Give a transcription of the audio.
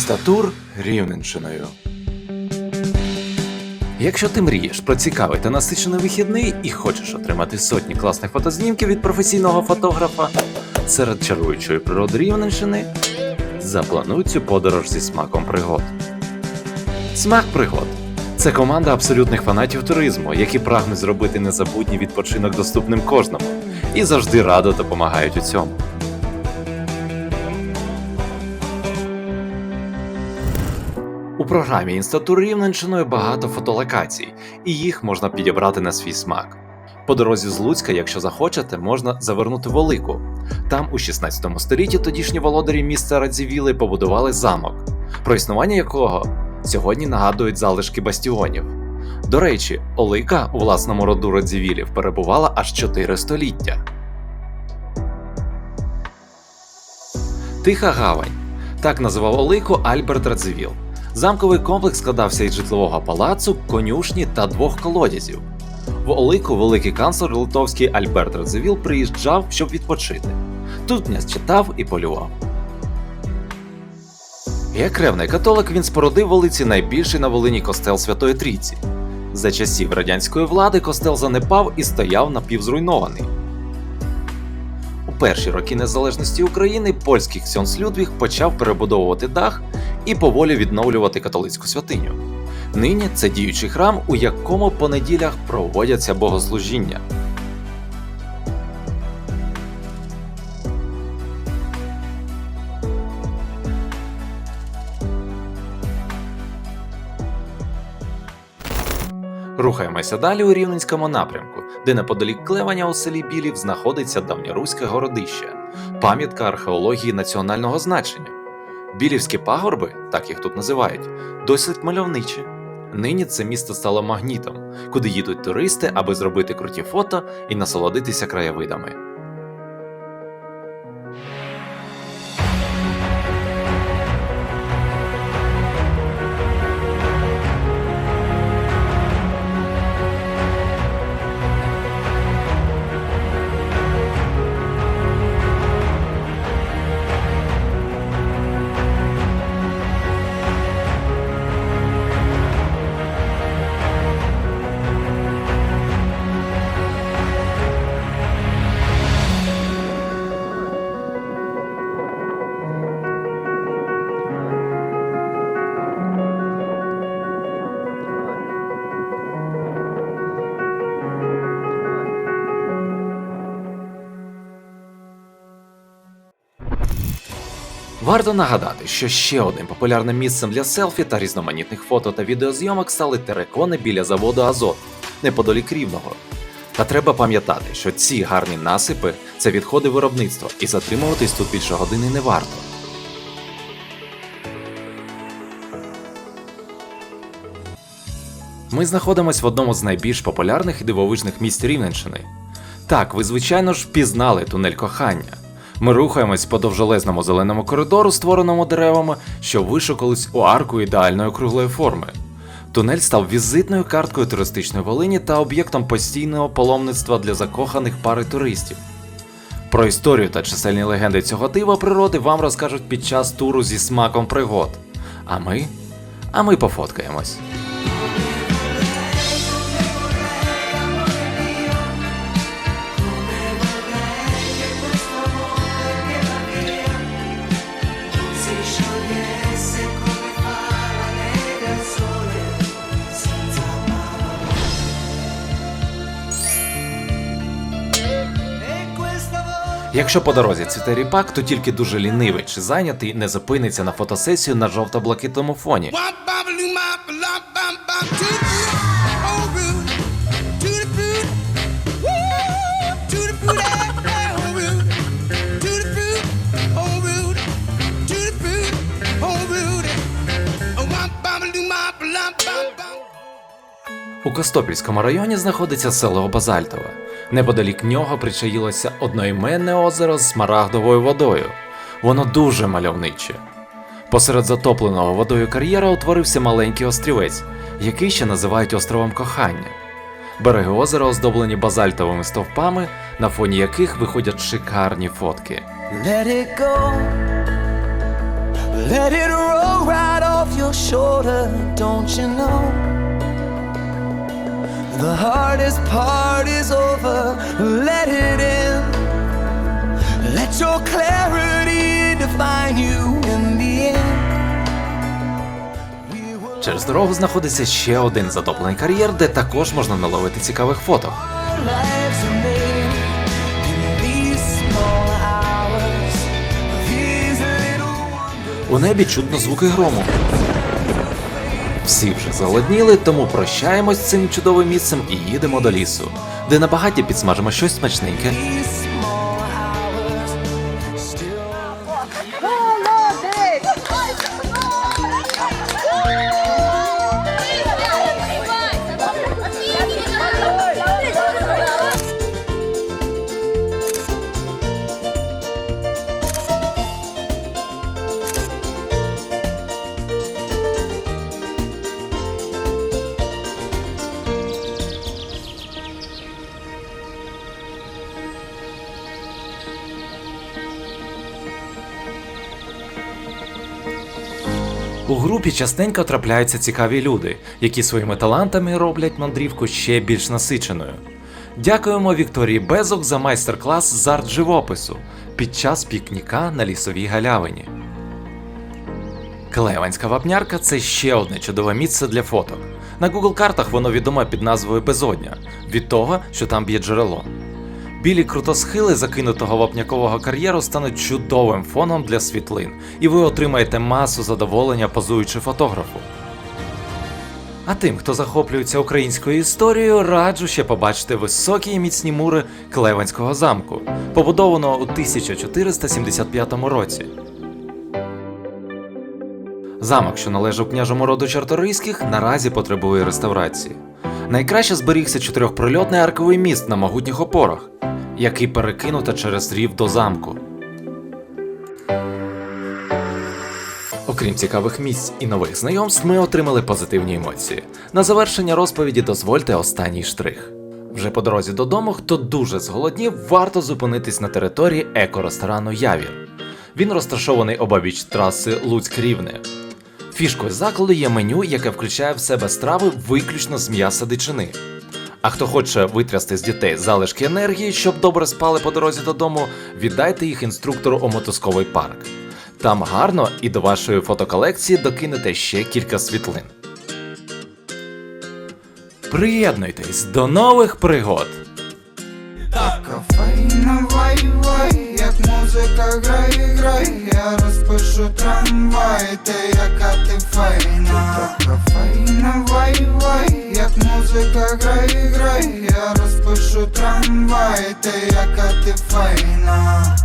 Інстатур Рівненщиною. Якщо ти мрієш про цікавий та насичений вихідний і хочеш отримати сотні класних фотознімків від професійного фотографа серед чаруючої природи Рівненщини, заплануй цю подорож зі смаком пригод. Смак пригод це команда абсолютних фанатів туризму, які прагнуть зробити незабутній відпочинок доступним кожному і завжди радо допомагають у цьому. Програмі Інстатур Рівненщиною багато фотолокацій, і їх можна підібрати на свій смак. По дорозі з Луцька, якщо захочете, можна завернути в Олику. Там у 16 столітті тодішні володарі міста Радзівіли побудували замок, про існування якого сьогодні нагадують залишки бастіонів. До речі, Олика у власному роду Радзівілів перебувала аж 4 століття. Тиха гавань. Так називав Олику Альберт Радзивіл. Замковий комплекс складався із житлового палацу, конюшні та двох колодязів. В Олику великий канцлер литовський Альберт Радзивіл приїжджав, щоб відпочити. Тут князь читав і полював. Як ревний католик він спорудив в Олиці найбільший на Волині костел Святої Трійці. За часів радянської влади костел занепав і стояв напівзруйнований. Перші роки незалежності України польський ксьонс Людвіг почав перебудовувати дах і поволі відновлювати католицьку святиню. Нині це діючий храм, у якому по неділях проводяться богослужіння. Рухаємося далі у Рівненському напрямку, де неподалік клевання у селі Білів знаходиться давньоруське городище, пам'ятка археології національного значення. Білівські пагорби, так їх тут називають, досить мальовничі. Нині це місто стало магнітом, куди їдуть туристи, аби зробити круті фото і насолодитися краєвидами. Варто нагадати, що ще одним популярним місцем для селфі та різноманітних фото та відеозйомок стали терекони біля заводу Азот, неподалік рівного. Та треба пам'ятати, що ці гарні насипи це відходи виробництва, і затримуватись тут більше години не варто. Ми знаходимося в одному з найбільш популярних і дивовижних місць Рівненщини. Так, ви звичайно ж впізнали тунель кохання. Ми рухаємось по довжелезному зеленому коридору, створеному деревами, що вишукались у арку ідеальної круглої форми. Тунель став візитною карткою туристичної Волині та об'єктом постійного паломництва для закоханих пари туристів. Про історію та чисельні легенди цього дива природи вам розкажуть під час туру зі смаком пригод. А ми? А ми пофоткаємось. Якщо по дорозі цвіте ріпак, то тільки дуже лінивий чи зайнятий не зупиниться на фотосесію на жовто-блакитному фоні. У Костопільському районі знаходиться село Базальтове. Неподалік нього причаїлося одноіменне озеро з смарагдовою водою. Воно дуже мальовниче. Посеред затопленого водою кар'єра утворився маленький острівець, який ще називають островом кохання. Береги озера оздоблені базальтовими стовпами, на фоні яких виходять шикарні фотки. Let it go, let it roll right off your shoulder, don't you know? The hardest part is over, let it in. Let your clarity define you in the end. Через дорогу знаходиться ще один затоплений кар'єр, де також можна наловити цікавих фото. У небі чутно звуки грому. Всі вже заладніли, тому прощаємось з цим чудовим місцем і їдемо до лісу, де на багаті підсмажимо щось смачненьке. У групі частенько трапляються цікаві люди, які своїми талантами роблять мандрівку ще більш насиченою. Дякуємо Вікторії Безок за майстер-клас з арт-живопису під час пікніка на лісовій галявині. Клеванська вапнярка це ще одне чудове місце для фото. На Google картах воно відоме під назвою Безодня від того, що там б'є джерело. Білі крутосхили закинутого вапнякового кар'єру стануть чудовим фоном для світлин, і ви отримаєте масу задоволення позуючи фотографу. А тим, хто захоплюється українською історією, раджу ще побачити високі і міцні мури Клеванського замку, побудованого у 1475 році. Замок, що належав княжому роду Чарторийських, наразі потребує реставрації. Найкраще зберігся чотирьохприльотний арковий міст на могутніх опорах, який перекинуто через рів до замку. Окрім цікавих місць і нових знайомств, ми отримали позитивні емоції. На завершення розповіді дозвольте останній штрих. Вже по дорозі додому, хто дуже зголоднів, варто зупинитись на території еко-ресторану Явір. Він розташований обабіч траси Луцьк-Рівне. Фішкою закладу є меню, яке включає в себе страви виключно з м'яса дичини. А хто хоче витрясти з дітей залишки енергії, щоб добре спали по дорозі додому, віддайте їх інструктору у мотузковий парк. Там гарно і до вашої фотоколекції докинете ще кілька світлин. Приєднуйтесь до нових пригод! Кофейна вай-вай, як музика грає, грає, я розпишу трамвай, ти яка ти файна. Кофейна вай-вай, як музика грай, грай, я розпишу трамвай, ти яка ти файна.